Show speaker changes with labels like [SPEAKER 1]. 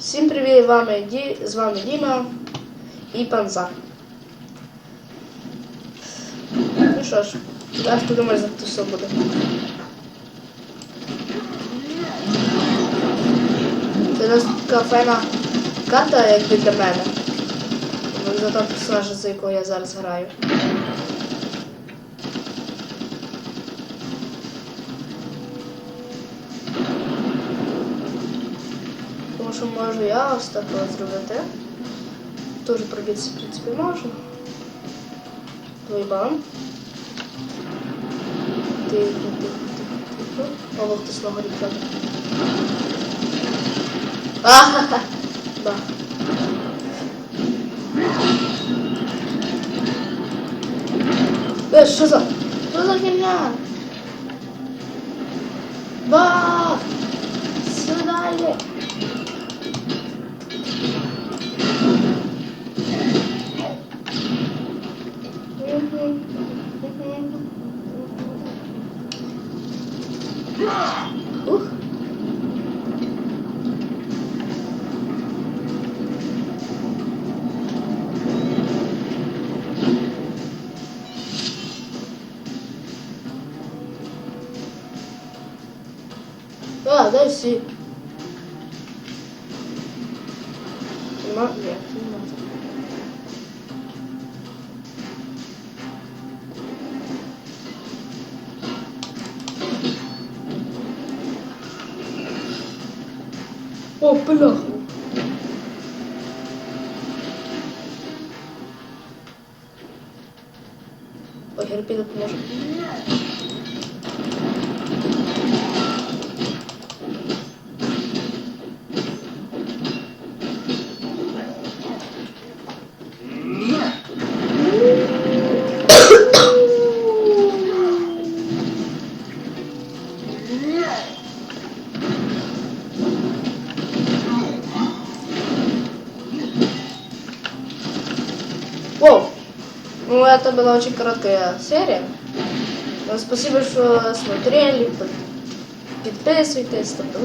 [SPEAKER 1] Всім привіт, вами Ді... з вами Діма і Панза. Ну що ж, зараз подумаєш, як це все буде. Це така файна карта, якби для мене. За того персонажа, за якого я зараз граю. Тому що можу я ось такого зробити. Теж пробитися, в принципі, можу. Твій бам. Тихо, тихо, тихо, тихо. О, хтось на горі правда. Ахаха. Да. Е, що за? Що за херня? Ба! Ah, deve ser. Uma... Yeah, О, бляха. Ой, герпі допоможе. Воу! Ну, это была очень короткая серия. Спасибо, что смотрели. Подписывайтесь,